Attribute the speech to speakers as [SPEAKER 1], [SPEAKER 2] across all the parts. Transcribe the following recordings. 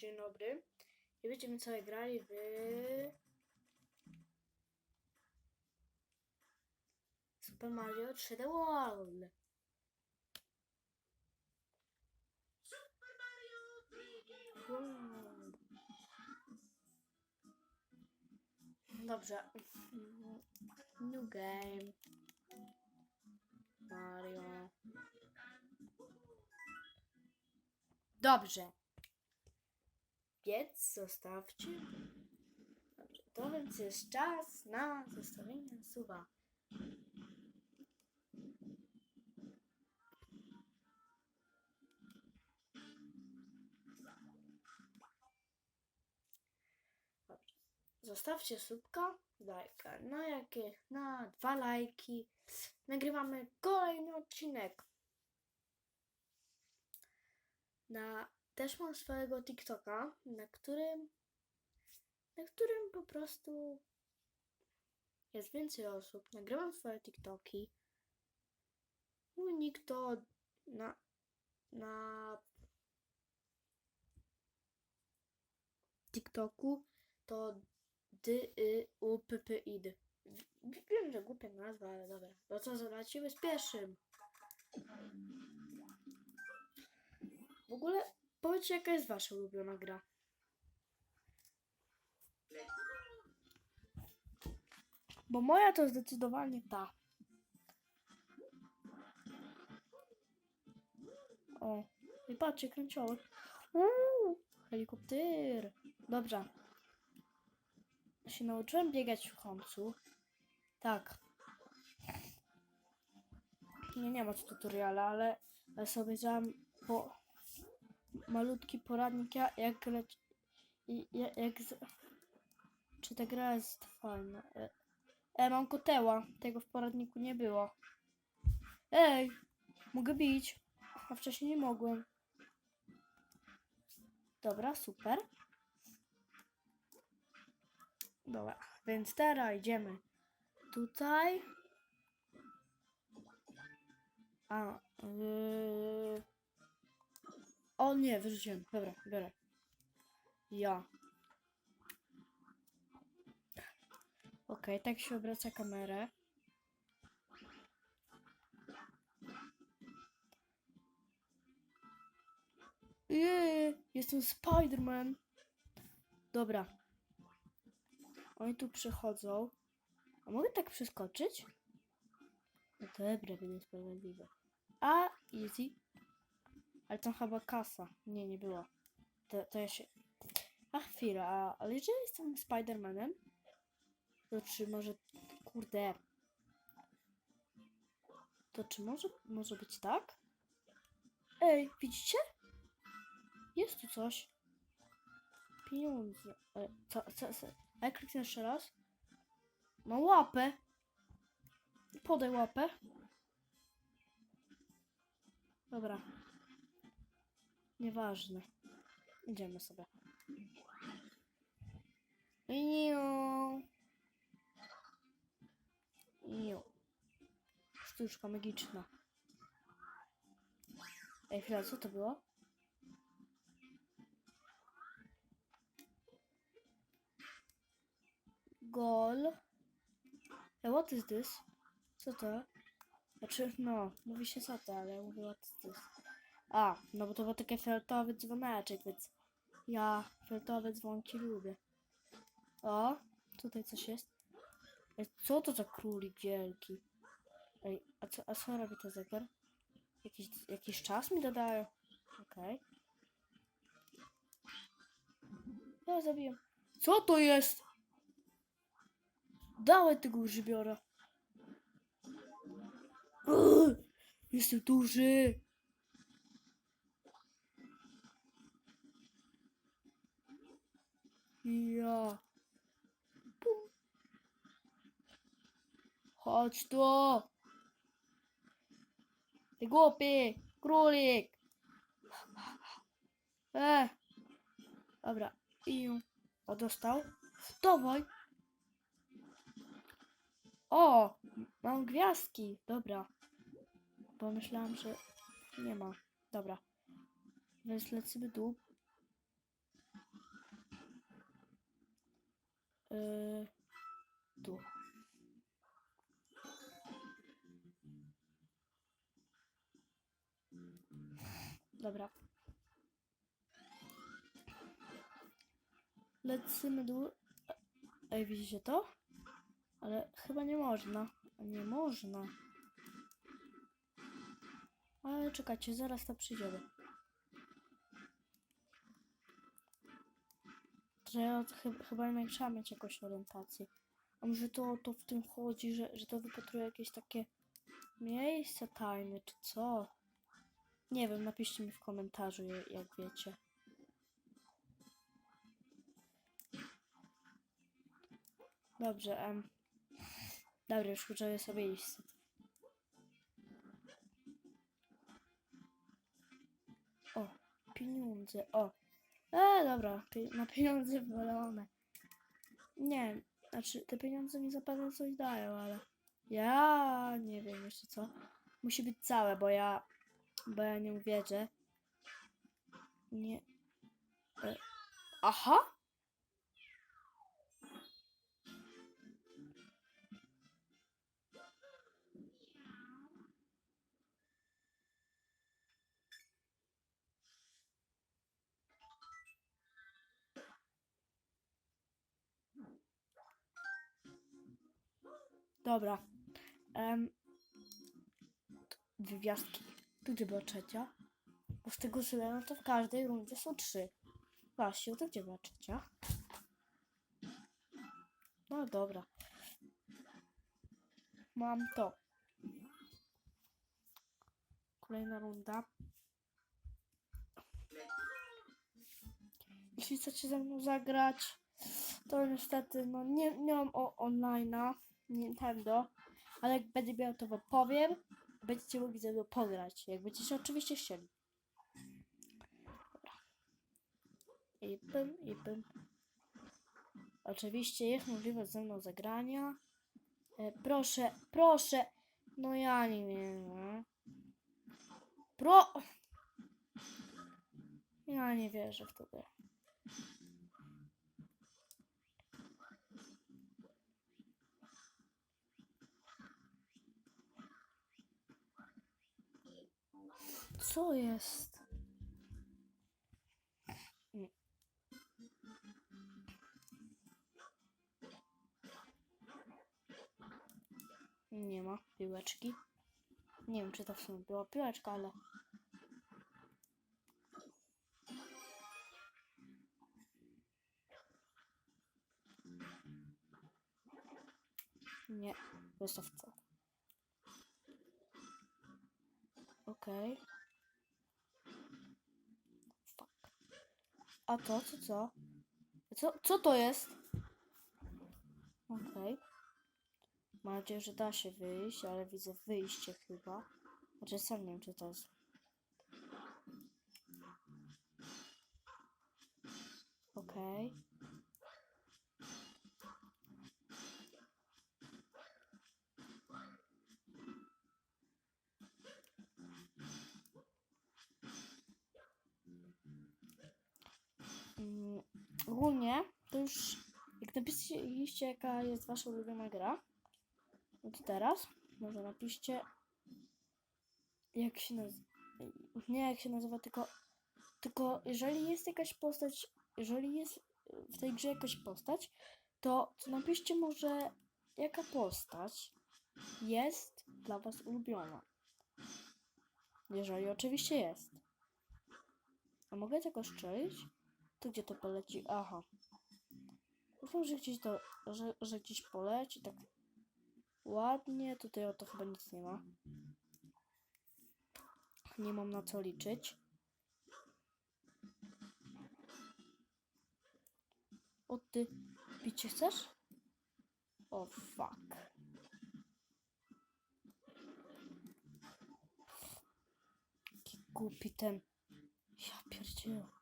[SPEAKER 1] Dzień dobry. I będziemy sobie grali w... Super Mario 3D World. World. Dobrze. New game. Mario. Dobrze. Więc zostawcie. Dobrze, to więc jest czas na zostawienie suba. Zostawcie subka, lajka. Na jakie? Na dwa lajki. Nagrywamy kolejny odcinek. Na też mam swojego TikToka, na którym na którym po prostu jest więcej osób. Nagrywam swoje TikToki. Mój nick to na na TikToku to d y u p p i d. Wiem, że głupia nazwa, ale dobra. To co zobaczymy z pierwszym. W ogóle powiedzcie jaka jest wasza ulubiona gra. Bo moja to zdecydowanie ta. O, i patrzcie, kręcioły. Uuu, helikopter. Dobrze. Się nauczyłem biegać w końcu. Tak. Nie, nie ma tu tutoriala, ale, sobie po malutki poradnik, ja- jak grać jak, czy ta gra jest fajna. E, e, mam koteła, tego w poradniku nie było. Ej, mogę bić, a wcześniej nie mogłem. Dobra, super. Dobra, więc teraz idziemy tutaj. A, yy... O nie, wyrzuciłem. Dobra, biorę. Ja. Okej, tak się obraca kamerę. Jeee, jestem Spider-Man. Dobra. Oni tu przychodzą. A mogę tak przeskoczyć? No dobra, będę sprawiedliwy. A, easy. Ale tam chyba kasa. Nie, nie była. To, to ja się... A chwila, ale jeżeli jestem Spider-Manem, to czy może... Kurde. To czy może, może być tak? Ej, widzicie? Jest tu coś. Pieniądze. E, co, co, co? A jak kliknę jeszcze raz? Mam łapę. Podaj łapę. Dobra. Nieważne. Idziemy sobie. Iu. Iu. Sztuczka magiczna. Ej, chwila, co to było? Gol. Ej, what is this? Co to? Znaczy, no, mówi się co to, ale mówię what is this. A, no bo to był taki fioletowy dzwoneczek, więc ja fioletowe dzwonki lubię. O, tutaj coś jest. Ej, co to za królik wielki? Ej, a co, a co robi ten zegar? Jakiś, jakiś czas mi dodają. Okej. Ja zabiję. Co to jest? Dawaj tego grzybiora. Uuu, Jestem duży. Ja. Pum. Chodź tu. Ty głupi. Królik. E. Dobra. I O, dostał. Dawaj. O, mam gwiazdki. Dobra. Bo myślałam, że nie ma. Dobra. Więc lecimy tu. Yy, tu. Dobra. Lecimy dół. Ej, widzicie to? Ale chyba nie można. Nie można. Ale czekajcie, zaraz to przyjdziemy. Że ja chyba, jednak trzeba mieć jakąś orientację. A może to, to w tym chodzi, że, że to wypatruje jakieś takie miejsca tajne, czy co? Nie wiem, napiszcie mi w komentarzu, jak wiecie. Dobrze, em. Dobra, już uczę sobie iść. O, pieniądze, o. E, dobra, na pieniądze wywalone. Nie, znaczy te pieniądze mi zapewne coś dają, ale ja nie wiem jeszcze co. Musi być całe, bo ja, bo ja nie uwierzę. Nie. E, aha! Dobra. Um, wywiastki. Tu gdzie była trzecia? Bo z tego wiem, no to w każdej rundzie są trzy. Właśnie, to gdzie była trzecia? No dobra. Mam to. Kolejna runda. Jeśli chcecie ze mną zagrać, to niestety no nie, nie mam online'a Nintendo, ale jak będzie miał to wam powiem, będziecie mogli ze mną pograć, jak będziecie oczywiście chcieli. I pym, i pym. Oczywiście jest możliwość ze mną zagrania. E, proszę, proszę. No ja nie wiem. Pro... Ja nie wierzę w to. Co jest? Nie. Ma piłeczki. Nie wiem, czy to w sumie była piłeczka, ale. Nie, jest to w co. Okej. Fuck. A to, co, co? Co, co to jest? Okej. Mam nadzieję, że da się wyjść, ale widzę wyjście chyba. Znaczy sam nie wiem, czy to jest. Okej. Mm, ogólnie to już jak napiszcie jaka jest wasza ulubiona gra, no to teraz może napiszcie jak się nazywa, nie jak się nazywa, tylko tylko jeżeli jest jakaś postać, jeżeli jest w tej grze jakaś postać, to, to napiszcie może jaka postać jest dla was ulubiona. Jeżeli oczywiście jest. A mogę tego strzelić? To gdzie to poleci? Aha. Myślałem, że gdzieś to, że, że gdzieś poleci, tak ładnie. Tutaj o to chyba nic nie ma. Nie mam na co liczyć. O ty, picie chcesz? O fuck. Jaki głupi ten. Ja pierdzielę.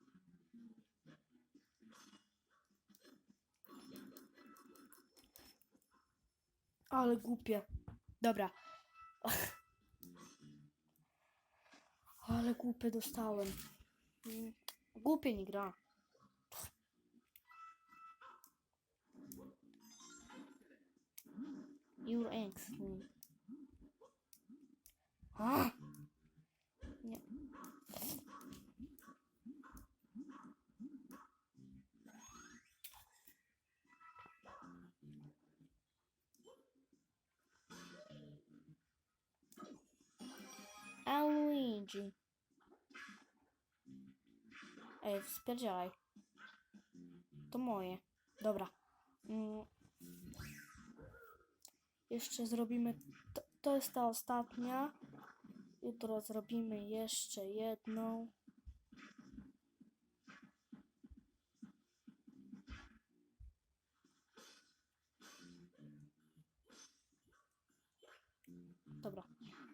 [SPEAKER 1] Ale głupie. Dobra. Ale głupie dostałem. Głupie nie gra. Your Luigi. Ej, spierdzielaj. To moje. Dobra. Mm. Jeszcze zrobimy. To, to jest ta ostatnia. Jutro zrobimy jeszcze jedną. Dobra.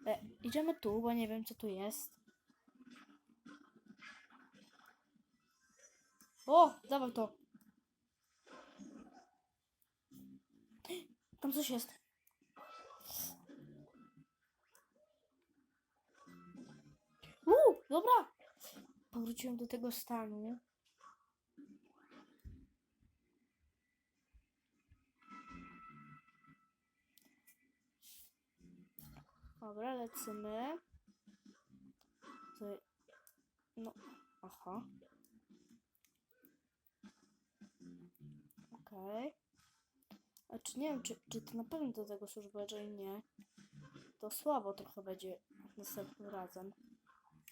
[SPEAKER 1] E, idziemy tu, bo nie wiem co tu jest. O, dawaj to. Tam coś jest. Uuu, dobra. Powróciłem do tego stanu. Dobra, lecimy. No, aha. Okej. A czy nie wiem, czy, czy to na pewno do tego służy, jeżeli nie, to słabo trochę będzie następnym razem.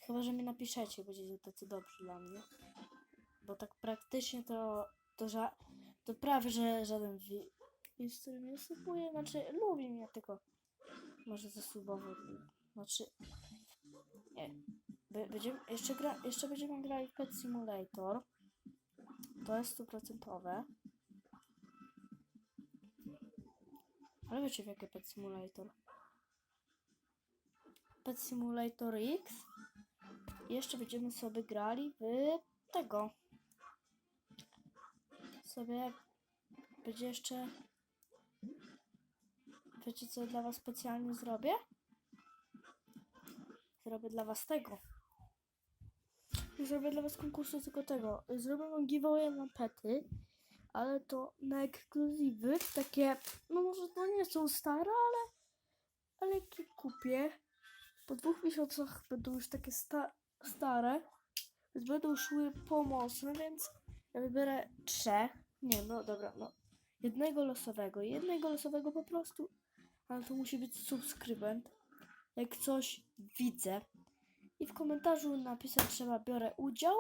[SPEAKER 1] Chyba, że mi napiszecie, będziecie tacy dobrzy dla mnie. Bo tak praktycznie to, to, ża- to prawie, że żaden wi- widz, który mnie subuje, znaczy lubi mnie, tylko może zasłubowo, znaczy nie. Będziemy, jeszcze, gra, jeszcze będziemy grali Pet Simulator. To jest stuprocentowe. Ale wiecie w jakie Pet Simulator? Pet Simulator X. Jeszcze będziemy sobie grali w tego. Sobie będzie jeszcze. Wiecie co dla was specjalnie zrobię? Zrobię dla was tego. Zrobię dla was konkursu tylko tego. Zrobię wam giveaway na pety, ale to na ekskluzywy, takie, no może to nie są stare, ale, ale jak je kupię, po dwóch miesiącach będą już takie sta stare, więc będą szły pomocne, więc ja wybiorę trzech, nie no dobra, no jednego losowego, jednego losowego po prostu, ale to musi być subskrybent, jak coś widzę i w komentarzu napisać trzeba biorę udział,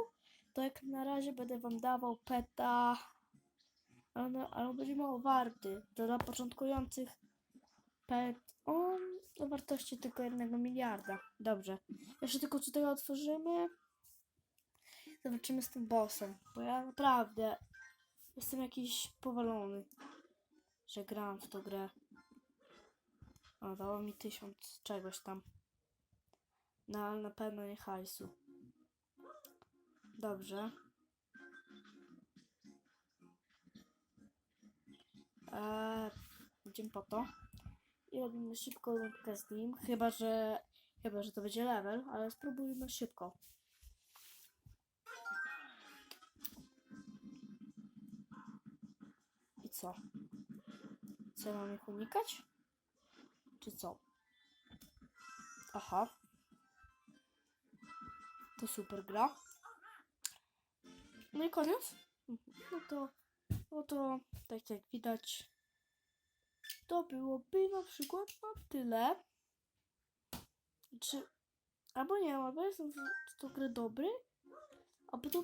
[SPEAKER 1] to jak na razie będę wam dawał peta, ale, no, ale będzie mało warty, to dla początkujących pet, on o wartości tylko jednego miliarda. Dobrze. Jeszcze tylko tutaj otworzymy. Zobaczymy z tym bossem. Bo ja naprawdę jestem jakiś powalony, że grałam w tą grę. O, dało mi tysiąc czegoś tam. No, ale na pewno nie hajsu. Dobrze. Eee, idziemy po to. I robimy szybko rundkę z nim. Chyba, że. Chyba, że to będzie level, ale spróbujmy szybko. I co? Co mam ich unikać? Czy co? Aha. To super gra. No i koniec. No to, no to tak jak widać, to byłoby na przykład na tyle. Czy, albo nie, albo jestem w tą grę dobry, albo to